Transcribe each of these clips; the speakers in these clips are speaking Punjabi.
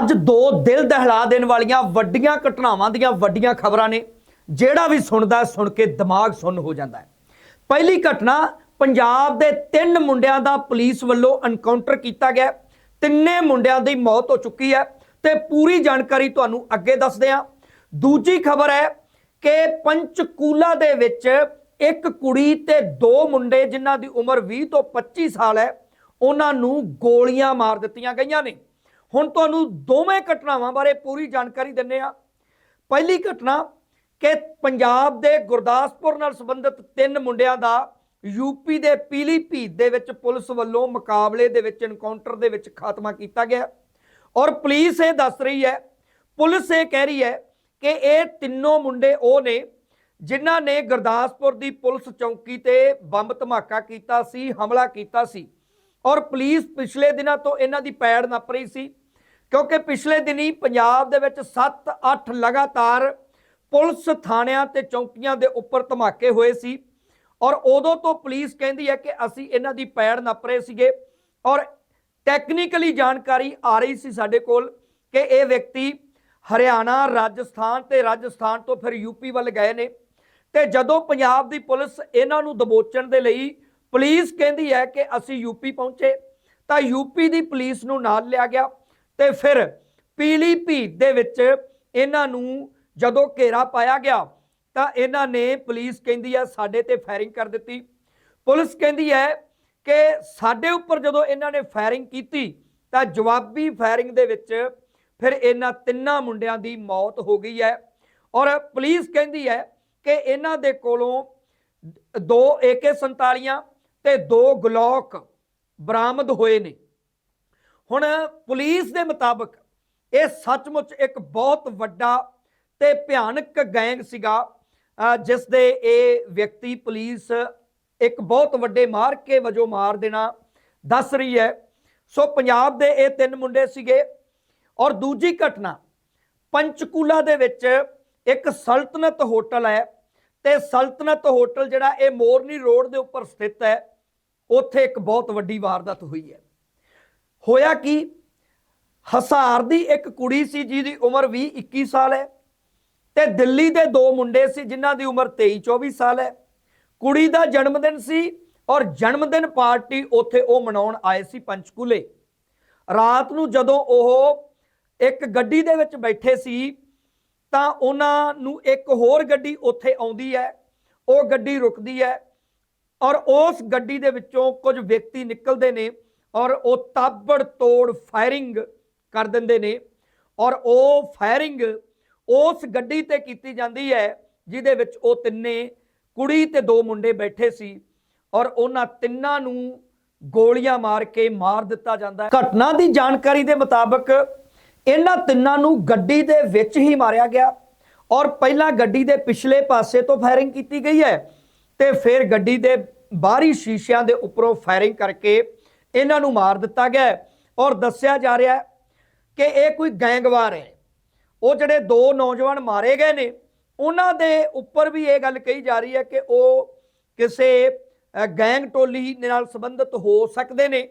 ਅੱਜ ਦੋ ਦਿਲ ਦਹਿਲਾ ਦੇਣ ਵਾਲੀਆਂ ਵੱਡੀਆਂ ਘਟਨਾਵਾਂ ਦੀਆਂ ਵੱਡੀਆਂ ਖਬਰਾਂ ਨੇ। ਜਿਹੜਾ ਵੀ ਸੁਣਦਾ ਸੁਣ ਕੇ ਦਿਮਾਗ ਸੁੰਨ ਹੋ ਜਾਂਦਾ ਹੈ। ਪਹਿਲੀ ਘਟਨਾ, ਪੰਜਾਬ ਦੇ ਤਿੰਨ ਮੁੰਡਿਆਂ ਦਾ ਪੁਲਿਸ ਵੱਲੋਂ ਐਨਕਾਊਂਟਰ ਕੀਤਾ ਗਿਆ ਤਿੰਨੇ ਮੁੰਡਿਆਂ ਦੀ ਮੌਤ ਹੋ ਚੁੱਕੀ ਹੈ ਤੇ ਪੂਰੀ ਜਾਣਕਾਰੀ ਤੁਹਾਨੂੰ ਅੱਗੇ ਦੱਸਦੇ ਹਾਂ। ਦੂਜੀ ਖਬਰ ਹੈ ਕਿ ਪੰਚਕੂਲਾ ਦੇ ਵਿੱਚ ਇੱਕ ਕੁੜੀ ਤੇ ਦੋ ਮੁੰਡੇ, ਜਿਨ੍ਹਾਂ ਦੀ ਉਮਰ 20 ਤੋਂ 25 ਸਾਲ ਹੈ, ਉਹਨਾਂ ਨੂੰ ਗੋਲੀਆਂ ਮਾਰ ਦਿੱਤੀਆਂ ਗਈਆਂ ਨੇ। ਹੁਣ ਤੁਹਾਨੂੰ ਦੋਵੇਂ ਘਟਨਾਵਾਂ ਬਾਰੇ ਪੂਰੀ ਜਾਣਕਾਰੀ ਦਿੰਨੇ ਆ। ਪਹਿਲੀ ਘਟਨਾ ਕਿ ਪੰਜਾਬ ਦੇ ਗੁਰਦਾਸਪੁਰ ਨਾਲ ਸੰਬੰਧਿਤ ਤਿੰਨ ਮੁੰਡਿਆਂ ਦਾ ਯੂਪੀ ਦੇ ਪੀਲੀਭੀਤ ਦੇ ਵਿੱਚ ਪੁਲਿਸ ਵੱਲੋਂ ਮੁਕਾਬਲੇ ਦੇ ਵਿੱਚ ਐਨਕਾਊਂਟਰ ਦੇ ਵਿੱਚ ਖਾਤਮਾ ਕੀਤਾ ਗਿਆ। ਔਰ ਪੁਲਿਸ ਇਹ ਦੱਸ ਰਹੀ ਹੈ, ਪੁਲਿਸ ਇਹ ਕਹਿ ਰਹੀ ਹੈ ਕਿ ਇਹ ਤਿੰਨੋਂ ਮੁੰਡੇ ਉਹ ਨੇ ਜਿਨ੍ਹਾਂ ਨੇ ਗੁਰਦਾਸਪੁਰ ਦੀ ਪੁਲਿਸ ਚੌਂਕੀ ਤੇ ਬੰਬ ਧਮਾਕਾ ਕੀਤਾ ਸੀ, ਹਮਲਾ ਕੀਤਾ ਸੀ। ਔਰ ਪੁਲਿਸ ਪਿਛਲੇ ਦਿਨਾਂ ਤੋਂ ਇਹਨਾਂ ਦੀ ਪੈੜ ਨੱਪ ਰਹੀ ਸੀ। ਕਿਉਂਕਿ ਪਿਛਲੇ ਦਿਨੀ ਪੰਜਾਬ ਦੇ ਵਿੱਚ 7-8 ਲਗਾਤਾਰ ਪੁਲਿਸ ਥਾਣਿਆਂ ਤੇ ਚੌਂਕੀਆਂ ਦੇ ਉੱਪਰ ਧਮਾਕੇ ਹੋਏ ਸੀ ਔਰ ਉਦੋਂ ਤੋਂ ਪੁਲਿਸ ਕਹਿੰਦੀ ਹੈ ਕਿ ਅਸੀਂ ਇਹਨਾਂ ਦੀ ਪੈੜ ਨੱਪ ਰਹੇ ਸੀਗੇ ਔਰ ਟੈਕਨੀਕਲੀ ਜਾਣਕਾਰੀ ਆ ਰਹੀ ਸੀ ਸਾਡੇ ਕੋਲ ਕਿ ਇਹ ਵਿਅਕਤੀ ਹਰਿਆਣਾ, ਰਾਜਸਥਾਨ ਤੇ ਰਾਜਸਥਾਨ ਤੋਂ ਫਿਰ ਯੂਪੀ ਵੱਲ ਗਏ ਨੇ ਤੇ ਜਦੋਂ ਪੰਜਾਬ ਦੀ ਪੁਲਿਸ ਇਹਨਾਂ ਨੂੰ ਦਬੋਚਣ ਦੇ ਲਈ ਪੁਲਿਸ ਕਹਿੰਦੀ ਹੈ ਕਿ ਅਸੀਂ ਯੂਪੀ ਪਹੁੰਚੇ ਤਾਂ ਯੂਪੀ ਦੀ ਪੁਲਿਸ ਨੂੰ ਨਾਲ ਲਿਆ ਗਿਆ ਤੇ ਫਿਰ ਪੀਲੀਭੀਤ ਦੇ ਵਿੱਚ ਇਹਨਾਂ ਨੂੰ ਜਦੋਂ ਘੇਰਾ ਪਾਇਆ ਗਿਆ, ਤਾਂ ਇਹਨਾਂ ਨੇ ਪੁਲਿਸ ਕਹਿੰਦੀ ਹੈ ਸਾਡੇ ਤੇ ਫਾਇਰਿੰਗ ਕਰ ਦਿੱਤੀ। ਪੁਲਿਸ ਕਹਿੰਦੀ ਹੈ ਕਿ ਸਾਡੇ ਉੱਪਰ ਜਦੋਂ ਇਹਨਾਂ ਨੇ ਫਾਇਰਿੰਗ ਕੀਤੀ, ਤਾਂ ਜਵਾਬੀ ਫਾਇਰਿੰਗ ਦੇ ਵਿੱਚ ਫਿਰ ਇਹਨਾਂ ਤਿੰਨਾਂ ਮੁੰਡਿਆਂ ਦੀ ਮੌਤ ਹੋ ਗਈ ਹੈ। ਔਰ ਪੁਲਿਸ ਕਹਿੰਦੀ ਹੈ ਕਿ ਇਹਨਾਂ ਦੇ ਕੋਲੋਂ ਦੋ AK47 ਤੇ ਦੋ ਗਲੋਕ ਬਰਾਮਦ ਹੋਏ ਨੇ। ਹੁਣ ਪੁਲਿਸ ਦੇ ਮੁਤਾਬਕ ਇਹ ਸੱਚਮੁੱਚ ਇੱਕ ਬਹੁਤ ਵੱਡਾ ਤੇ ਭਿਆਨਕ ਗੈਂਗ ਸੀਗਾ ਜਿਸ ਦੇ ਇਹ ਵਿਅਕਤੀ ਪੁਲਿਸ ਇੱਕ ਬਹੁਤ ਵੱਡੇ ਮਾਰਕੇ ਵਜੋਂ ਮਾਰ ਦੇਣਾ ਦੱਸ ਰਹੀ ਹੈ। ਸੋ ਪੰਜਾਬ ਦੇ ਇਹ ਤਿੰਨ ਮੁੰਡੇ ਸੀਗੇ ਔਰ ਦੂਜੀ ਘਟਨਾ ਪੰਚਕੂਲਾ ਦੇ ਵਿੱਚ ਇੱਕ ਸਲਤਨਤ ਹੋਟਲ ਹੈ ਤੇ ਸਲਤਨਤ ਹੋਟਲ ਜਿਹੜਾ ਇਹ ਮੋਰਨੀ ਰੋਡ ਦੇ ਉੱਪਰ ਸਥਿਤ ਹੈ, ਉੱਥੇ ਇੱਕ ਬਹੁਤ ਵੱਡੀ ਵਾਰਦਾਤ ਹੋਈ ਹੈ। ਹੋਇਆ ਕੀ? ਹਸਾਰ ਦੀ ਇੱਕ ਕੁੜੀ ਸੀ ਜਿਹਦੀ ਉਮਰ 20 21 ਸਾਲ ਹੈ ਤੇ ਦਿੱਲੀ ਦੇ ਦੋ ਮੁੰਡੇ ਸੀ ਜਿਨ੍ਹਾਂ ਦੀ ਉਮਰ 23 24 ਸਾਲ ਹੈ। ਕੁੜੀ ਦਾ ਜਨਮ ਦਿਨ ਸੀ ਔਰ ਜਨਮ ਦਿਨ ਪਾਰਟੀ ਉੱਥੇ ਉਹ ਮਨਾਉਣ ਆਏ ਸੀ ਪੰਚਕੂਲੇ। ਰਾਤ ਨੂੰ ਜਦੋਂ ਉਹ ਇੱਕ ਗੱਡੀ ਦੇ ਵਿੱਚ ਬੈਠੇ ਸੀ ਤਾਂ ਉਹਨਾਂ ਨੂੰ ਇੱਕ ਹੋਰ ਗੱਡੀ ਉੱਥੇ ਆਉਂਦੀ ਹੈ, ਉਹ ਗੱਡੀ ਰੁਕਦੀ ਹੈ ਔਰ ਉਸ ਗੱਡੀ ਦੇ ਵਿੱਚੋਂ ਕੁਝ ਵਿਅਕਤੀ ਨਿਕਲਦੇ ਨੇ ਔਰ ਉਹ ਤਾਬੜ ਤੋੜ ਫਾਇਰਿੰਗ ਕਰ ਦਿੰਦੇ ਨੇ। ਔਰ ਉਹ ਫਾਇਰਿੰਗ ਉਸ ਗੱਡੀ ਤੇ ਕੀਤੀ ਜਾਂਦੀ ਹੈ, ਜਿਹਦੇ ਵਿੱਚ ਉਹ ਤਿੰਨੇ ਕੁੜੀ ਤੇ ਦੋ ਮੁੰਡੇ ਬੈਠੇ ਸੀ ਔਰ ਉਹਨਾਂ ਤਿੰਨਾਂ ਨੂੰ ਗੋਲੀਆਂ ਮਾਰ ਕੇ ਮਾਰ ਦਿੱਤਾ ਜਾਂਦਾ ਹੈ। ਘਟਨਾ ਦੀ ਜਾਣਕਾਰੀ ਦੇ ਮੁਤਾਬਕ ਇਹਨਾਂ ਤਿੰਨਾਂ ਨੂੰ ਗੱਡੀ ਦੇ ਵਿੱਚ ਹੀ ਮਾਰਿਆ ਗਿਆ ਔਰ ਪਹਿਲਾਂ ਗੱਡੀ ਦੇ ਪਿਛਲੇ ਪਾਸੇ ਤੋਂ ਫਾਇਰਿੰਗ ਕੀਤੀ ਗਈ ਹੈ ਤੇ ਫਿਰ ਗੱਡੀ ਦੇ ਬਾਹਰੀ ਸ਼ੀਸ਼ਿਆਂ ਦੇ ਉੱਪਰੋਂ ਫਾਇਰਿੰਗ ਕਰਕੇ ਇਹਨਾਂ ਨੂੰ ਮਾਰ ਦਿੱਤਾ ਗਿਆ ਔਰ ਦੱਸਿਆ ਜਾ ਰਿਹਾ ਹੈ ਕਿ ਇਹ ਕੋਈ ਗੈਂਗਵਾਰ ਹੈ। ਉਹ ਜਿਹੜੇ ਦੋ ਨੌਜਵਾਨ ਮਾਰੇ ਗਏ ਨੇ, ਉਹਨਾਂ ਦੇ ਉੱਪਰ ਵੀ ਇਹ ਗੱਲ ਕਹੀ ਜਾ ਰਹੀ ਹੈ ਕਿ ਉਹ ਕਿਸੇ ਗੈਂਗ ਟੋਲੀ ਨਾਲ ਸੰਬੰਧਿਤ ਹੋ ਸਕਦੇ ਨੇ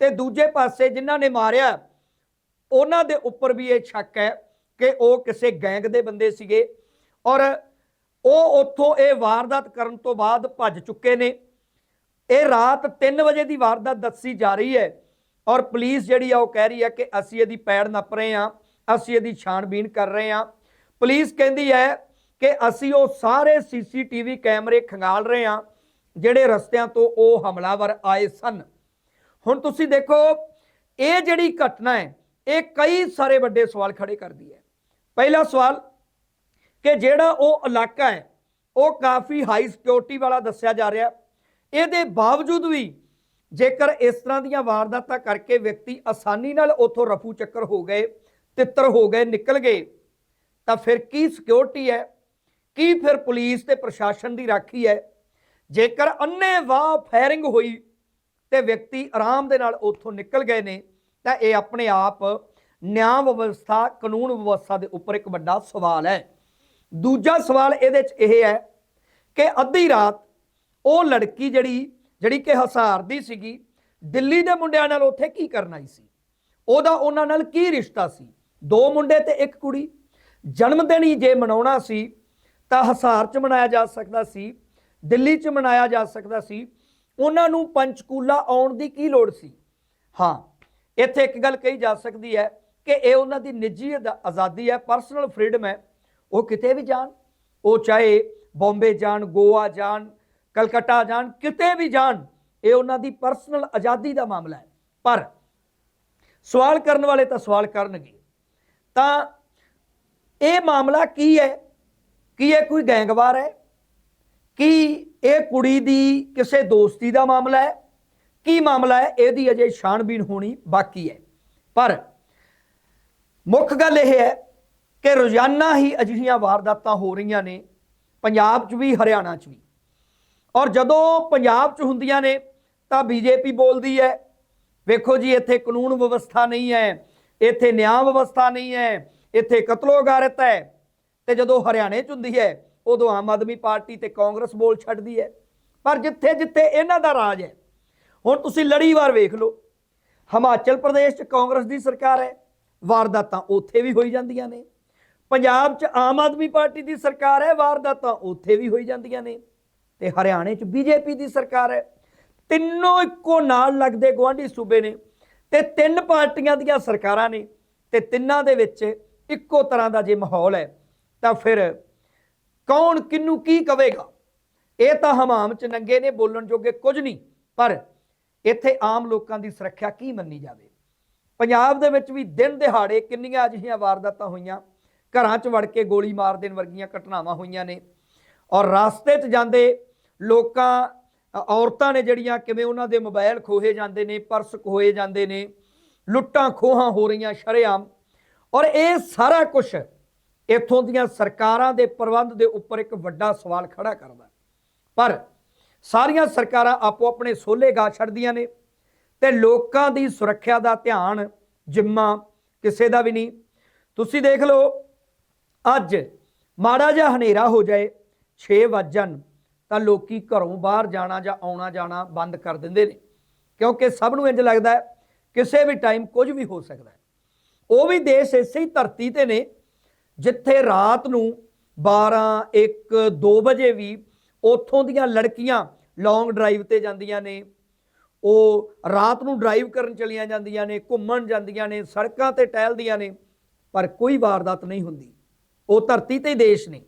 ਤੇ ਦੂਜੇ ਪਾਸੇ ਜਿਨ੍ਹਾਂ ਨੇ ਮਾਰਿਆ, ਉਹਨਾਂ ਦੇ ਉੱਪਰ ਵੀ ਇਹ ਸ਼ੱਕ ਹੈ ਕਿ ਉਹ ਕਿਸੇ ਗੈਂਗ ਦੇ ਬੰਦੇ ਸੀਗੇ। ਔਰ ਉਹ ਉੱਥੋਂ ਇਹ ਵਾਰਦਾਤ ਕਰਨ ਤੋਂ ਬਾਅਦ ਭੱਜ ਚੁੱਕੇ ਨੇ। ਇਹ ਰਾਤ 3 ਵਜੇ ਦੀ ਵਾਰਦਾਤ ਦੱਸੀ ਜਾ ਰਹੀ ਹੈ ਔਰ ਪੁਲਿਸ ਜਿਹੜੀ ਆ ਉਹ ਕਹਿ ਰਹੀ ਹੈ ਕਿ ਅਸੀਂ ਇਹਦੀ ਪੈੜ ਨੱਪ ਰਹੇ ਹਾਂ, ਅਸੀਂ ਇਹਦੀ ਛਾਣਬੀਣ ਕਰ ਰਹੇ ਹਾਂ। ਪੁਲਿਸ ਕਹਿੰਦੀ ਹੈ ਕਿ ਅਸੀਂ ਉਹ ਸਾਰੇ ਸੀਸੀਟੀਵੀ ਕੈਮਰੇ ਖੰਗਾਲ ਰਹੇ ਹਾਂ ਜਿਹੜੇ ਰਸਤਿਆਂ ਤੋਂ ਉਹ ਹਮਲਾਵਰ ਆਏ ਸਨ। ਹੁਣ ਤੁਸੀਂ ਦੇਖੋ, ਇਹ ਜਿਹੜੀ ਘਟਨਾ ਹੈ, ਇਹ ਕਈ ਸਾਰੇ ਵੱਡੇ ਸਵਾਲ ਖੜੇ ਕਰਦੀ ਹੈ। ਪਹਿਲਾ ਸਵਾਲ ਕਿ ਜਿਹੜਾ ਉਹ ਇਲਾਕਾ ਹੈ, ਉਹ ਕਾਫੀ ਹਾਈ ਸਿਕਿਉਰਿਟੀ ਵਾਲਾ ਦੱਸਿਆ ਜਾ ਰਿਹਾ। ਇਹਦੇ ਬਾਵਜੂਦ ਵੀ ਜੇਕਰ ਇਸ ਤਰ੍ਹਾਂ ਦੀਆਂ ਵਾਰਦਾਤਾਂ ਕਰਕੇ ਵਿਅਕਤੀ ਆਸਾਨੀ ਨਾਲ ਉਥੋਂ ਰਫੂ ਚੱਕਰ ਹੋ ਗਏ, ਤਿੱਤਰ ਹੋ ਗਏ, ਨਿਕਲ ਗਏ, ਤਾਂ ਫਿਰ ਕੀ ਸਿਕਿਉਰਿਟੀ ਹੈ? ਕੀ ਫਿਰ ਪੁਲਿਸ ਤੇ ਪ੍ਰਸ਼ਾਸਨ ਦੀ ਰਾਖੀ ਹੈ? ਜੇਕਰ ਅੰਨ੍ਹੇਵਾਹ ਫਾਇਰਿੰਗ ਹੋਈ ਤੇ ਵਿਅਕਤੀ ਆਰਾਮ ਦੇ ਨਾਲ ਉੱਥੋਂ ਨਿਕਲ ਗਏ ਨੇ, ਤਾਂ ਇਹ ਆਪਣੇ ਆਪ ਨਿਆਂ ਵਿਵਸਥਾ, ਕਾਨੂੰਨ ਵਿਵਸਥਾ ਦੇ ਉੱਪਰ ਇੱਕ ਵੱਡਾ ਸਵਾਲ ਹੈ। ਦੂਜਾ ਸਵਾਲ ਇਹਦੇ 'ਚ ਇਹ ਹੈ ਕਿ ਅੱਧੀ ਰਾਤ ਉਹ ਲੜਕੀ ਜਿਹੜੀ ਜਿਹੜੀ ਕਿ ਹਸਾਰ ਦੀ ਸੀਗੀ, ਦਿੱਲੀ ਦੇ ਮੁੰਡਿਆਂ ਨਾਲ ਉੱਥੇ ਕੀ ਕਰਨ ਆਈ ਸੀ? ਉਹਦਾ ਉਹਨਾਂ ਨਾਲ ਕੀ ਰਿਸ਼ਤਾ ਸੀ? ਦੋ ਮੁੰਡੇ ਤੇ ਇੱਕ ਕੁੜੀ। ਜਨਮ ਦਿਨ ਹੀ ਜੇ ਮਨਾਉਣਾ ਸੀ, ਤਾਂ ਹਸਾਰ 'ਚ ਮਨਾਇਆ ਜਾ ਸਕਦਾ ਸੀ, ਦਿੱਲੀ 'ਚ ਮਨਾਇਆ ਜਾ ਸਕਦਾ ਸੀ। ਉਹਨਾਂ ਨੂੰ ਪੰਚਕੂਲਾ ਆਉਣ ਦੀ ਕੀ ਲੋੜ ਸੀ? ਹਾਂ, ਇੱਥੇ ਇੱਕ ਗੱਲ ਕਹੀ ਜਾ ਸਕਦੀ ਹੈ ਕਿ ਇਹ ਉਹਨਾਂ ਦੀ ਨਿੱਜੀ ਅਦਾ- ਆਜ਼ਾਦੀ ਹੈ ਪਰਸਨਲ ਫਰੀडम ਹੈ। ਉਹ ਕਿਤੇ ਵੀ ਜਾਣ, ਉਹ ਚਾਹੇ ਬੰਬੇ ਜਾਣ, ਗੋਆ ਜਾਣ ਕਲਕੱਤਾ ਜਾਣ, ਕਿਤੇ ਵੀ ਜਾਣ, ਇਹ ਉਹਨਾਂ ਦੀ ਪਰਸਨਲ ਆਜ਼ਾਦੀ ਦਾ ਮਾਮਲਾ ਹੈ। ਪਰ ਸਵਾਲ ਕਰਨ ਵਾਲੇ ਤਾਂ ਸਵਾਲ ਕਰਨਗੇ। ਤਾਂ ਇਹ ਮਾਮਲਾ ਕੀ ਹੈ? ਕੀ ਇਹ ਕੋਈ ਗੈਂਗਵਾਰ ਹੈ? ਕੀ ਇਹ ਕੁੜੀ ਦੀ ਕਿਸੇ ਦੋਸਤੀ ਦਾ ਮਾਮਲਾ ਹੈ? ਕੀ ਮਾਮਲਾ ਹੈ? ਇਹਦੀ ਅਜੇ ਛਾਣਬੀਣ ਹੋਣੀ ਬਾਕੀ ਹੈ। ਪਰ ਮੁੱਖ ਗੱਲ ਇਹ ਹੈ ਕਿ ਰੋਜ਼ਾਨਾ ਹੀ ਅਜਿਹੀਆਂ ਵਾਰਦਾਤਾਂ ਹੋ ਰਹੀਆਂ ਨੇ। ਪੰਜਾਬ 'ਚ ਵੀ, ਹਰਿਆਣਾ 'ਚ ਵੀ। ਔਰ ਜਦੋਂ ਪੰਜਾਬ 'ਚ ਹੁੰਦੀਆਂ ਨੇ, ਤਾਂ ਬੀਜੇਪੀ ਬੋਲਦੀ ਹੈ, ਵੇਖੋ ਜੀ, ਇੱਥੇ ਕਾਨੂੰਨ ਵਿਵਸਥਾ ਨਹੀਂ ਹੈ, ਇੱਥੇ ਨਿਆਂ ਵਿਵਸਥਾ ਨਹੀਂ ਹੈ, ਇੱਥੇ ਕਤਲੋ ਗਾਰਤ ਹੈ। ਤੇ ਜਦੋਂ ਹਰਿਆਣੇ 'ਚ ਹੁੰਦੀ ਹੈ, ਉਦੋਂ ਆਮ ਆਦਮੀ ਪਾਰਟੀ ਤੇ ਕਾਂਗਰਸ ਬੋਲ ਛੱਡਦੀ ਹੈ। ਪਰ ਜਿੱਥੇ ਜਿੱਥੇ ਇਹਨਾਂ ਦਾ ਰਾਜ ਹੈ, ਹੁਣ ਤੁਸੀਂ ਲੜੀਵਾਰ ਵੇਖ ਲਓ, ਹਿਮਾਚਲ ਪ੍ਰਦੇਸ਼ 'ਚ ਕਾਂਗਰਸ ਦੀ ਸਰਕਾਰ ਹੈ, ਵਾਰਦਾਤਾਂ ਉੱਥੇ ਵੀ ਹੋਈ ਜਾਂਦੀਆਂ ਨੇ। ਪੰਜਾਬ 'ਚ ਆਮ ਆਦਮੀ ਪਾਰਟੀ ਦੀ ਸਰਕਾਰ ਹੈ, ਵਾਰਦਾਤਾਂ ਉੱਥੇ ਵੀ ਹੋਈ ਜਾਂਦੀਆਂ ਨੇ। ਤੇ ਹਰਿਆਣੇ 'ਚ ਬੀਜੇਪੀ ਦੀ ਸਰਕਾਰ ਹੈ। ਤਿੰਨੋਂ ਇੱਕੋ ਨਾਲ ਲੱਗਦੇ ਗਵਾਂਢੀ ਸੂਬੇ ਨੇ ਤੇ ਤਿੰਨ ਪਾਰਟੀਆਂ ਦੀਆਂ ਸਰਕਾਰਾਂ ਨੇ ਤੇ ਤਿੰਨਾਂ ਦੇ ਵਿੱਚ ਇੱਕੋ ਤਰ੍ਹਾਂ ਦਾ ਜੇ ਮਾਹੌਲ ਹੈ, ਤਾਂ ਫਿਰ ਕੌਣ ਕਿੰਨੂੰ ਕੀ ਕਵੇਗਾ? ਇਹ ਤਾਂ ਹਮਾਮ ਚ ਨੰਗੇ ਨੇ, ਬੋਲਣ ਜੋਗੇ ਕੁਝ ਨਹੀਂ, ਪਰ ਇੱਥੇ ਆਮ ਲੋਕਾਂ ਦੀ ਸੁਰੱਖਿਆ ਕੀ ਮੰਨੀ ਜਾਵੇ? ਪੰਜਾਬ ਦੇ ਵਿੱਚ ਵੀ ਦਿਨ ਦਿਹਾੜੇ ਕਿੰਨੀਆਂ ਅਜਿਹੀਆਂ ਵਾਰਦਾਤਾਂ ਹੋਈਆਂ, ਘਰਾਂ 'ਚ ਵੜ ਕੇ ਗੋਲੀ ਮਾਰ ਦੇਣ ਵਰਗੀਆਂ ਘਟਨਾਵਾਂ ਹੋਈਆਂ ਨੇ ਔਰ ਰਾਸਤੇ 'ਚ ਜਾਂਦੇ ਲੋਕਾਂ ਔਰਤਾਂ ਨੇ ਜਿਹੜੀਆਂ ਕਿਵੇਂ ਉਹਨਾਂ ਦੇ ਮੋਬਾਈਲ ਖੋਹੇ ਜਾਂਦੇ ਨੇ, ਪਰਸ ਖੋਹੇ ਜਾਂਦੇ ਨੇ, ਲੁੱਟਾਂ ਖੋਹਾਂ ਹੋ ਰਹੀਆਂ ਸ਼ਰੇਆਮ। ਔਰ ਇਹ ਸਾਰਾ ਕੁਝ ਇੱਥੋਂ ਦੀਆਂ ਸਰਕਾਰਾਂ ਦੇ ਪ੍ਰਬੰਧ ਦੇ ਉੱਪਰ ਇੱਕ ਵੱਡਾ ਸਵਾਲ ਖੜਾ ਕਰਦਾ ਪਰ ਸਾਰੀਆਂ ਸਰਕਾਰਾਂ ਆਪੋ ਆਪਣੇ ਸੋਲੇ ਗਾ ਛੱਡਦੀਆਂ ਨੇ ਤੇ ਲੋਕਾਂ ਦੀ ਸੁਰੱਖਿਆ ਦਾ ਧਿਆਨ ਜਿੰਮਾ ਕਿਸੇ ਦਾ ਵੀ ਨਹੀਂ। ਤੁਸੀਂ ਦੇਖ ਲਓ, ਅੱਜ ਮਾੜਾ ਜਿਹਾ ਹਨੇਰਾ ਹੋ ਜਾਏ 6 ਵਜਣ ਤਾਂ ਲੋਕੀ ਘਰੋਂ ਬਾਹਰ ਜਾਣਾ ਜਾਂ ਆਉਣਾ ਜਾਣਾ ਬੰਦ ਕਰ ਦਿੰਦੇ ਨੇ। ਕਿਉਂਕਿ ਸਭ ਨੂੰ ਇੰਜ ਲੱਗਦਾ ਹੈ, ਕਿਸੇ ਵੀ ਟਾਈਮ ਕੁਝ ਵੀ ਹੋ ਸਕਦਾ ਹੈ। ਉਹ ਵੀ ਦੇਸ਼ ਇਸੇ ਹੀ ਧਰਤੀ ਤੇ ਨੇ, ਜਿੱਥੇ ਰਾਤ ਨੂੰ 12 1 2 ਵਜੇ ਵੀ ਉੱਥੋਂ ਦੀਆਂ ਲੜਕੀਆਂ ਲੌਂਗ ਡਰਾਈਵ ਤੇ ਜਾਂਦੀਆਂ ਨੇ। ਉਹ ਰਾਤ ਨੂੰ ਡਰਾਈਵ ਕਰਨ ਚਲੀਆਂ ਜਾਂਦੀਆਂ ਨੇ, ਘੁੰਮਣ ਜਾਂਦੀਆਂ ਨੇ, ਸੜਕਾਂ ਤੇ ਟਹਿਲਦੀਆਂ ਨੇ, ਪਰ ਕੋਈ ਵਾਰਦਾਤ ਨਹੀਂ ਹੁੰਦੀ। ਉਹ ਧਰਤੀ ਤੇ ਦੇਸ਼ ਨੇ।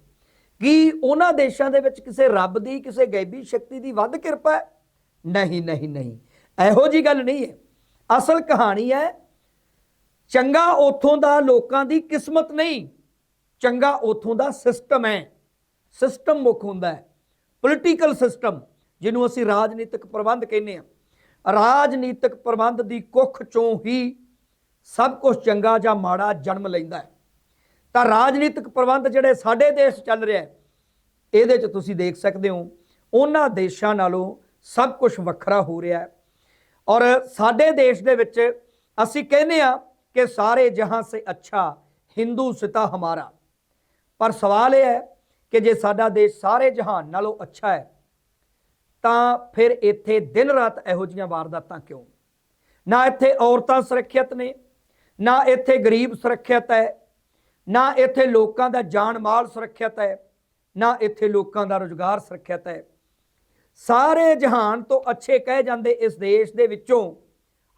ਕੀ ਉਹਨਾਂ ਦੇਸ਼ਾਂ ਦੇ ਵਿੱਚ ਕਿਸੇ ਰੱਬ ਦੀ, ਕਿਸੇ ਗੈਬੀ ਸ਼ਕਤੀ ਦੀ ਵੱਧ ਕਿਰਪਾ ਹੈ? ਨਹੀਂ ਨਹੀਂ ਨਹੀਂ। ਇਹੋ ਜੀ ਗੱਲ ਨਹੀਂ ਹੈ। ਅਸਲ ਕਹਾਣੀ ਹੈ, ਚੰਗਾ ਉਥੋਂ ਦਾ ਲੋਕਾਂ ਦੀ ਕਿਸਮਤ ਨਹੀਂ, ਚੰਗਾ ਉਥੋਂ ਦਾ ਸਿਸਟਮ ਹੈ। ਸਿਸਟਮ ਮੁੱਖ ਹੁੰਦਾ ਹੈ। ਪੋਲੀਟੀਕਲ ਸਿਸਟਮ ਜਿਹਨੂੰ ਅਸੀਂ ਰਾਜਨੀਤਿਕ ਪ੍ਰਬੰਧ ਕਹਿੰਦੇ ਆ ਰਾਜਨੀਤਿਕ ਪ੍ਰਬੰਧ ਦੀ ਕੁੱਖ ਚੋਂ ਹੀ ਸਭ ਕੁਝ ਚੰਗਾ ਜਾਂ ਮਾੜਾ ਜਨਮ ਲੈਂਦਾ ਹੈ। ਤਾਂ ਰਾਜਨੀਤਿਕ ਪ੍ਰਬੰਧ ਜਿਹੜੇ ਸਾਡੇ ਦੇਸ਼ ਚੱਲ ਰਿਹਾ ਇਹਦੇ 'ਚ ਤੁਸੀਂ ਦੇਖ ਸਕਦੇ ਹੋ, ਉਹਨਾਂ ਦੇਸ਼ਾਂ ਨਾਲੋਂ ਸਭ ਕੁਝ ਵੱਖਰਾ ਹੋ ਰਿਹਾ ਹੈ। ਔਰ ਸਾਡੇ ਦੇਸ਼ ਦੇ ਵਿੱਚ ਅਸੀਂ ਕਹਿੰਦੇ ਆ ਕਿ ਸਾਰੇ ਜਹਾਂ ਸੇ ਅੱਛਾ ਹਿੰਦੂ ਸਿਤਾ ਹਮਾਰਾ। ਪਰ ਸਵਾਲ ਇਹ ਹੈ ਕਿ ਜੇ ਸਾਡਾ ਦੇਸ਼ ਸਾਰੇ ਜਹਾਨ ਨਾਲੋਂ ਅੱਛਾ ਹੈ, ਤਾਂ ਫਿਰ ਇੱਥੇ ਦਿਨ ਰਾਤ ਇਹੋ ਜੀਆਂ ਵਾਰਦਾਤਾਂ ਕਿਉਂ? ਨਾ ਇੱਥੇ ਔਰਤਾਂ ਸੁਰੱਖਿਅਤ ਨੇ, ਨਾ ਇੱਥੇ ਗਰੀਬ ਸੁਰੱਖਿਅਤ ਹੈ ਨਾ ਇੱਥੇ ਲੋਕਾਂ ਦਾ ਜਾਨ ਮਾਲ ਸੁਰੱਖਿਅਤ ਹੈ, ਨਾ ਇੱਥੇ ਲੋਕਾਂ ਦਾ ਰੁਜ਼ਗਾਰ ਸੁਰੱਖਿਅਤ ਹੈ। ਸਾਰੇ ਜਹਾਨ ਤੋਂ ਅੱਛੇ ਕਹੇ ਜਾਂਦੇ ਇਸ ਦੇਸ਼ ਦੇ ਵਿੱਚੋਂ,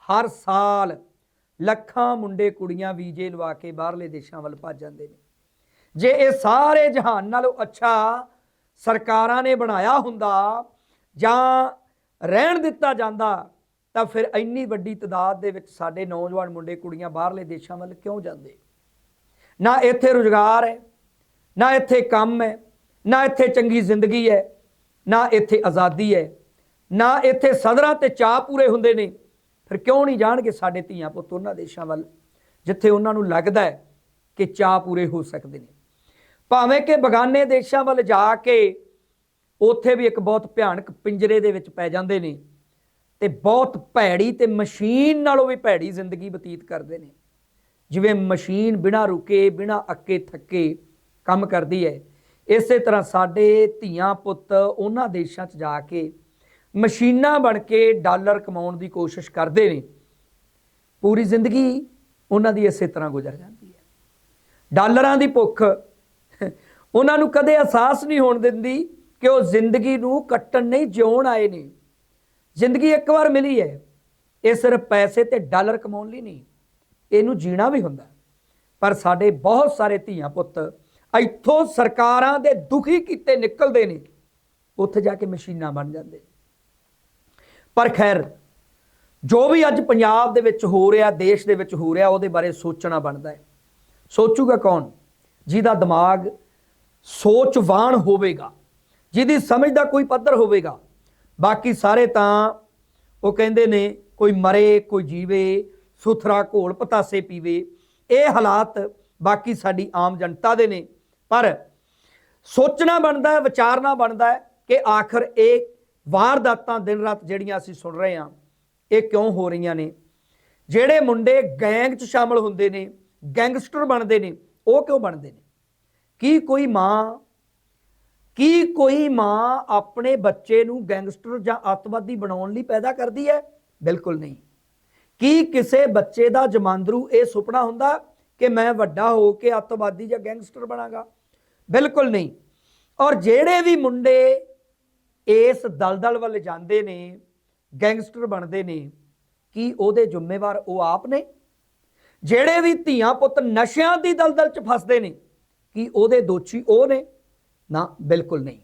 ਹਰ ਸਾਲ ਲੱਖਾਂ ਮੁੰਡੇ ਕੁੜੀਆਂ ਵੀਜ਼ੇ ਲਵਾ ਕੇ ਬਾਹਰਲੇ ਦੇਸ਼ਾਂ ਵੱਲ ਭੱਜ ਜਾਂਦੇ ਨੇ। ਜੇ ਇਹ ਸਾਰੇ ਜਹਾਨ ਨਾਲੋਂ ਅੱਛਾ ਸਰਕਾਰਾਂ ਨੇ ਬਣਾਇਆ ਹੁੰਦਾ ਜਾਂ ਰਹਿਣ ਦਿੱਤਾ ਜਾਂਦਾ, ਤਾਂ ਫਿਰ ਇੰਨੀ ਵੱਡੀ ਤਦਾਦ ਦੇ ਵਿੱਚ ਸਾਡੇ ਨੌਜਵਾਨ ਮੁੰਡੇ ਕੁੜੀਆਂ ਬਾਹਰਲੇ ਦੇਸ਼ਾਂ ਵੱਲ ਕਿਉਂ ਜਾਂਦੇ? ਨਾ ਇੱਥੇ ਰੁਜ਼ਗਾਰ ਹੈ, ਨਾ ਇੱਥੇ ਕੰਮ ਹੈ, ਨਾ ਇੱਥੇ ਚੰਗੀ ਜ਼ਿੰਦਗੀ ਹੈ, ਨਾ ਇੱਥੇ ਆਜ਼ਾਦੀ ਹੈ, ਨਾ ਇੱਥੇ ਸਦਰਾਂ ਤੇ ਚਾਹ ਪੂਰੇ ਹੁੰਦੇ ਨੇ। ਫਿਰ ਕਿਉਂ ਨਹੀਂ ਜਾਣਗੇ ਸਾਡੇ ਧੀਆਂ ਪੁੱਤ ਉਹਨਾਂ ਦੇਸ਼ਾਂ ਵੱਲ, ਜਿੱਥੇ ਉਹਨਾਂ ਨੂੰ ਲੱਗਦਾ ਹੈ ਕਿ ਚਾਹ ਪੂਰੇ ਹੋ ਸਕਦੇ ਨੇ। ਭਾਵੇਂ ਕਿ ਬਗਾਨੇ ਦੇਸ਼ਾਂ ਵੱਲ ਜਾ ਕੇ ਉੱਥੇ ਵੀ ਇੱਕ ਬਹੁਤ ਭਿਆਨਕ ਪਿੰਜਰੇ ਦੇ ਵਿੱਚ ਪੈ ਜਾਂਦੇ ਨੇ ਤੇ ਬਹੁਤ ਭੈੜੀ ਤੇ ਮਸ਼ੀਨ ਨਾਲੋਂ ਵੀ ਭੈੜੀ ਜ਼ਿੰਦਗੀ ਬਤੀਤ ਕਰਦੇ ਨੇ। ਜਿਵੇਂ ਮਸ਼ੀਨ ਬਿਨਾਂ ਰੁਕੇ, ਬਿਨਾਂ ਅੱਕੇ ਥੱਕੇ ਕੰਮ ਕਰਦੀ ਹੈ। ਇਸੇ ਤਰ੍ਹਾਂ ਸਾਡੇ ਧੀਆਂ ਪੁੱਤ ਉਹਨਾਂ ਦੇਸ਼ਾਂ 'ਚ ਜਾ ਕੇ ਮਸ਼ੀਨਾਂ ਬਣ ਕੇ ਡਾਲਰ ਕਮਾਉਣ ਦੀ ਕੋਸ਼ਿਸ਼ ਕਰਦੇ ਨੇ। ਪੂਰੀ ਜ਼ਿੰਦਗੀ ਉਹਨਾਂ ਦੀ ਇਸੇ ਤਰ੍ਹਾਂ ਗੁਜ਼ਰ ਜਾਂਦੀ ਹੈ। ਡਾਲਰਾਂ ਦੀ ਭੁੱਖ ਉਹਨਾਂ ਨੂੰ ਕਦੇ ਅਹਿਸਾਸ ਨਹੀਂ ਹੋਣ ਦਿੰਦੀ ਕਿ ਉਹ ਜ਼ਿੰਦਗੀ ਨੂੰ ਕੱਟਣ ਨਹੀਂ, ਜਿਉਣ ਆਏ ਨੇ। ਜ਼ਿੰਦਗੀ ਇੱਕ ਵਾਰ ਮਿਲੀ ਹੈ। ਇਹ ਸਿਰਫ ਪੈਸੇ ਤੇ ਡਾਲਰ ਕਮਾਉਣ ਲਈ ਨਹੀਂ ਇਹਨੂੰ ਜੀਣਾ ਵੀ ਹੁੰਦਾ। ਪਰ ਸਾਡੇ ਬਹੁਤ ਸਾਰੇ ਧੀਆਂ ਪੁੱਤ ਇੱਥੋਂ ਸਰਕਾਰਾਂ ਦੇ ਦੁਖੀ ਕੀਤੇ ਨਿਕਲਦੇ ਨੇ, ਉੱਥੇ ਜਾ ਕੇ ਮਸ਼ੀਨਾਂ ਬਣ ਜਾਂਦੇ। ਪਰ ਖੈਰ, ਜੋ ਵੀ ਅੱਜ ਪੰਜਾਬ ਦੇ ਵਿੱਚ ਹੋ ਰਿਹਾ, ਦੇਸ਼ ਦੇ ਵਿੱਚ ਹੋ ਰਿਹਾ, ਉਹਦੇ ਬਾਰੇ ਸੋਚਣਾ ਬਣਦਾ ਹੈ। ਸੋਚੂਗਾ ਕੌਣ? ਜਿਹਦਾ ਦਿਮਾਗ ਸੋਚਵਾਨ ਹੋਵੇਗਾ, ਜਿਹਦੀ ਸਮਝ ਦਾ ਕੋਈ ਪੱਧਰ ਹੋਵੇਗਾ। ਬਾਕੀ ਸਾਰੇ ਤਾਂ ਉਹ ਕਹਿੰਦੇ ਨੇ, ਕੋਈ ਮਰੇ, ਕੋਈ ਜੀਵੇ ਸੁਥਰਾ ਘੋਲ ਪਤਾਸੇ ਪੀਵੇ, ਇਹ ਹਾਲਾਤ ਬਾਕੀ ਸਾਡੀ ਆਮ ਜਨਤਾ ਦੇ ਨੇ। ਪਰ ਸੋਚਣਾ ਬਣਦਾ ਹੈ, ਵਿਚਾਰਨਾ ਬਣਦਾ ਹੈ ਕਿ ਆਖਰ ਇਹ ਵਾਰਦਾਤਾਂ ਦਿਨ ਰਾਤ ਜਿਹੜੀਆਂ ਅਸੀਂ ਸੁਣ ਰਹੇ ਹਾਂ, ਇਹ ਕਿਉਂ ਹੋ ਰਹੀਆਂ ਨੇ? ਜਿਹੜੇ ਮੁੰਡੇ ਗੈਂਗ 'ਚ ਸ਼ਾਮਲ ਹੁੰਦੇ ਨੇ, ਗੈਂਗਸਟਰ ਬਣਦੇ ਨੇ, ਉਹ ਕਿਉਂ ਬਣਦੇ ਨੇ? ਕੀ ਕੋਈ ਮਾਂ, ਕੀ ਕੋਈ ਮਾਂ ਆਪਣੇ ਬੱਚੇ ਨੂੰ ਗੈਂਗਸਟਰ ਜਾਂ ਅੱਤਵਾਦੀ ਬਣਾਉਣ ਲਈ ਪੈਦਾ ਕਰਦੀ ਹੈ? ਬਿਲਕੁਲ ਨਹੀਂ। ਕੀ ਕਿਸੇ ਬੱਚੇ ਦਾ ਜਮਾਂਦਰੂ ਇਹ ਸੁਪਨਾ ਹੁੰਦਾ ਕਿ ਮੈਂ ਵੱਡਾ ਹੋ ਕੇ ਅੱਤਵਾਦੀ ਜਾਂ ਗੈਂਗਸਟਰ ਬਣਾਂਗਾ? ਬਿਲਕੁਲ ਨਹੀਂ। ਔਰ ਜਿਹੜੇ ਵੀ ਮੁੰਡੇ ਇਸ ਦਲਦਲ ਵੱਲ ਜਾਂਦੇ ਨੇ, ਗੈਂਗਸਟਰ ਬਣਦੇ ਨੇ, ਕੀ ਉਹਦੇ ਜ਼ਿੰਮੇਵਾਰ ਉਹ ਆਪ ਨੇ? ਜਿਹੜੇ ਵੀ ਧੀਆਂ ਪੁੱਤ ਨਸ਼ਿਆਂ ਦੀ ਦਲਦਲ 'ਚ ਫਸਦੇ ਨੇ, ਕੀ ਉਹਦੇ ਦੋਸ਼ੀ ਉਹ ਨੇ? ਨਾ, ਬਿਲਕੁਲ ਨਹੀਂ।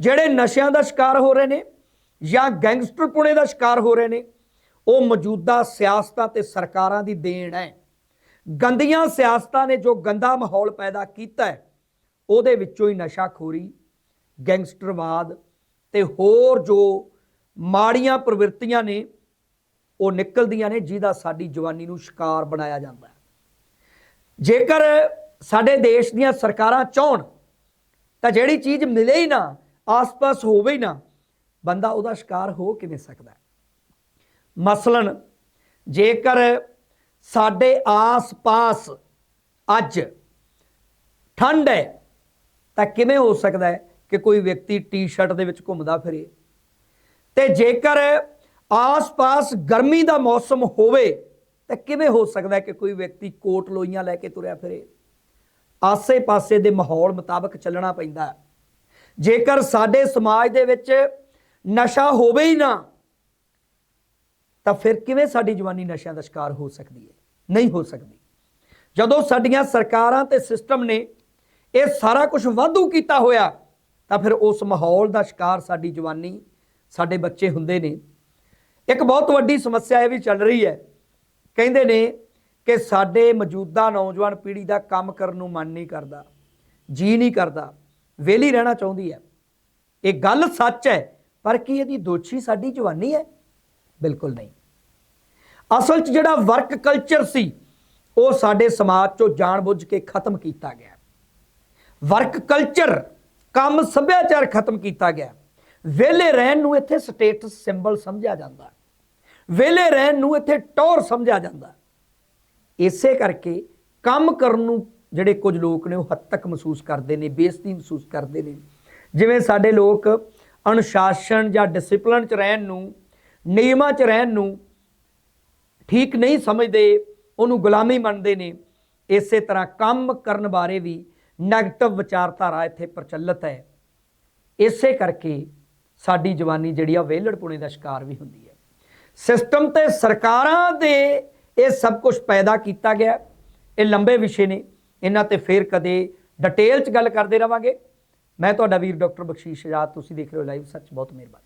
ਜਿਹੜੇ ਨਸ਼ਿਆਂ ਦਾ ਸ਼ਿਕਾਰ ਹੋ ਰਹੇ ਨੇ ਜਾਂ ਗੈਂਗਸਟਰ ਪੁਣੇ ਦਾ ਸ਼ਿਕਾਰ ਹੋ ਰਹੇ ਨੇ ਉਹ ਮੌਜੂਦਾ ਸਿਆਸਤਾਂ ਤੇ ਸਰਕਾਰਾਂ ਦੀ ਦੇਣ ਹੈ। ਗੰਦੀਆਂ ਸਿਆਸਤਾਂ ਨੇ ਜੋ ਗੰਦਾ ਮਾਹੌਲ ਪੈਦਾ ਕੀਤਾ ਹੈ, ਉਹਦੇ ਵਿੱਚੋਂ ਹੀ ਨਸ਼ਾਖੋਰੀ, ਗੈਂਗਸਟਰਵਾਦ ਤੇ ਹੋਰ ਜੋ ਮਾੜੀਆਂ ਪ੍ਰਵਿਰਤੀਆਂ ਨੇ, ਉਹ ਨਿਕਲਦੀਆਂ ਨੇ ਜਿਹਦਾ ਸਾਡੀ ਜਵਾਨੀ ਨੂੰ ਸ਼ਿਕਾਰ ਬਣਾਇਆ ਜਾਂਦਾ ਹੈ। ਜੇਕਰ ਸਾਡੇ ਦੇਸ਼ ਦੀਆਂ ਸਰਕਾਰਾਂ ਚਾਹਣ, ਤਾਂ ਜਿਹੜੀ ਚੀਜ਼ ਮਿਲੇ ਹੀ ਨਾ, ਆਸ-ਪਾਸ ਹੋਵੇ ਹੀ ਨਾ, ਬੰਦਾ ਉਹਦਾ ਸ਼ਿਕਾਰ ਹੋ ਕਿਵੇਂ ਸਕਦਾ ਹੈ? ਮਸਲਨ ਜੇਕਰ ਸਾਡੇ ਆਸ-ਪਾਸ ਅੱਜ ਠੰਡ ਹੈ, ਤਾਂ ਕਿਵੇਂ ਹੋ ਸਕਦਾ ਹੈ ਕਿ ਕੋਈ ਵਿਅਕਤੀ ਟੀ-ਸ਼ਰਟ ਦੇ ਵਿੱਚ ਘੁੰਮਦਾ ਫਿਰੇ? ਤੇ ਜੇਕਰ ਆਸ-ਪਾਸ ਗਰਮੀ ਦਾ ਮੌਸਮ ਹੋਵੇ, ਤਾਂ ਕਿਵੇਂ ਹੋ ਸਕਦਾ ਕਿ ਕੋਈ ਵਿਅਕਤੀ ਕੋਟ ਲੋਈਆਂ ਲੈ ਕੇ ਤੁਰਿਆ ਫਿਰੇ? ਆਸੇ-ਪਾਸੇ ਦੇ ਮਾਹੌਲ ਮੁਤਾਬਕ ਚੱਲਣਾ ਪੈਂਦਾ ਜੇਕਰ ਸਾਡੇ ਸਮਾਜ ਦੇ ਵਿੱਚ ਨਸ਼ਾ ਹੋਵੇ ਹੀ ਨਾ ਤਾਂ ਫਿਰ ਕਿਵੇਂ ਸਾਡੀ ਜਵਾਨੀ ਨਸ਼ਿਆਂ ਦਾ ਸ਼ਿਕਾਰ ਹੋ ਸਕਦੀ ਹੈ? ਨਹੀਂ ਹੋ ਸਕਦੀ। ਜਦੋਂ ਸਾਡੀਆਂ ਸਰਕਾਰਾਂ ਤੇ ਸਿਸਟਮ ਨੇ ਇਹ ਸਾਰਾ ਕੁਝ ਵਾਧੂ ਕੀਤਾ ਹੋਇਆ, ਤਾਂ ਫਿਰ ਉਸ ਮਾਹੌਲ ਦਾ ਸ਼ਿਕਾਰ ਸਾਡੀ ਜਵਾਨੀ, ਸਾਡੇ ਬੱਚੇ ਹੁੰਦੇ ਨੇ। ਇੱਕ ਬਹੁਤ ਵੱਡੀ ਸਮੱਸਿਆ ਇਹ ਵੀ ਚੱਲ ਰਹੀ ਹੈ। ਕਹਿੰਦੇ ਨੇ ਕਿ ਸਾਡੇ ਮੌਜੂਦਾ ਨੌਜਵਾਨ ਪੀੜ੍ਹੀ ਦਾ ਕੰਮ ਕਰਨ ਨੂੰ ਮਨ ਨਹੀਂ ਕਰਦਾ, ਜੀ ਨਹੀਂ ਕਰਦਾ, ਵਿਹਲੀ ਰਹਿਣਾ ਚਾਹੁੰਦੀ ਹੈ। ਇਹ ਗੱਲ ਸੱਚ ਹੈ, ਪਰ ਕੀ ਇਹਦੀ ਦੋਸ਼ੀ ਸਾਡੀ ਜਵਾਨੀ ਹੈ? ਬਿਲਕੁਲ ਨਹੀਂ। ਅਸਲ 'ਚ ਜਿਹੜਾ ਵਰਕ ਕਲਚਰ ਸੀ, ਉਹ ਸਾਡੇ ਸਮਾਜ 'ਚੋਂ ਜਾਣਬੁੱਝ ਕੇ ਖਤਮ ਕੀਤਾ ਗਿਆ। ਵਰਕ ਕਲਚਰ ਕੰਮ ਸੱਭਿਆਚਾਰ ਖਤਮ ਕੀਤਾ ਗਿਆ। ਵਿਹਲੇ ਰਹਿਣ ਨੂੰ ਇੱਥੇ ਸਟੇਟਸ ਸਿੰਬਲ ਸਮਝਿਆ ਜਾਂਦਾ। ਵਿਹਲੇ ਰਹਿਣ ਨੂੰ ਇੱਥੇ ਟੌਰ ਸਮਝਿਆ ਜਾਂਦਾ। ਇਸੇ ਕਰਕੇ ਕੰਮ ਕਰਨ ਨੂੰ ਜਿਹੜੇ ਕੁਝ ਲੋਕ ਨੇ, ਉਹ ਹੱਦ ਤੱਕ ਮਹਿਸੂਸ ਕਰਦੇ ਨੇ, ਬੇਇੱਜ਼ਤੀ ਮਹਿਸੂਸ ਕਰਦੇ ਨੇ। ਜਿਵੇਂ ਸਾਡੇ ਲੋਕ ਅਨੁਸ਼ਾਸਨ ਜਾਂ ਡਿਸਪਲਿਨ ਚ ਰਹਿਣ ਨੂੰ, ਨਿਯਮਾਂ ਚ ਰਹਿਣ ਨੂੰ ਠੀਕ ਨਹੀਂ ਸਮਝਦੇ, ਉਹਨੂੰ ਗੁਲਾਮੀ ਮੰਨਦੇ ਨੇ। ਇਸੇ ਤਰ੍ਹਾਂ ਕੰਮ ਕਰਨ ਬਾਰੇ ਵੀ ਨੈਗੇਟਿਵ ਵਿਚਾਰਧਾਰਾ ਇੱਥੇ ਪ੍ਰਚਲਿਤ ਹੈ। ਇਸੇ ਕਰਕੇ ਸਾਡੀ ਜਵਾਨੀ ਜਿਹੜੀ ਆ ਵਿਹਲੜਪੁਣੇ ਦਾ ਸ਼ਿਕਾਰ ਵੀ ਹੁੰਦੀ ਹੈ। ਸਿਸਟਮ ਤੇ ਸਰਕਾਰਾਂ ਦੇ ਇਹ ਸਭ ਕੁਝ ਪੈਦਾ ਕੀਤਾ ਗਿਆ। ਇਹ ਲੰਬੇ ਵਿਸ਼ੇ ਨੇ। ਇਹਨਾਂ ਤੇ ਫੇਰ ਕਦੇ ਡਿਟੇਲ ਚ ਗੱਲ ਕਰਦੇ ਰਵਾਂਗੇ। ਮੈਂ ਤੁਹਾਡਾ ਵੀਰ ਡਾਕਟਰ ਬਖਸ਼ੀਸ਼ ਆਜ਼ਾਦ, ਤੁਸੀਂ ਦੇਖ ਰਹੇ ਹੋ ਲਾਈਵ ਸੱਚ ਬਹੁਤ ਮਿਹਰਬਾਨੀ।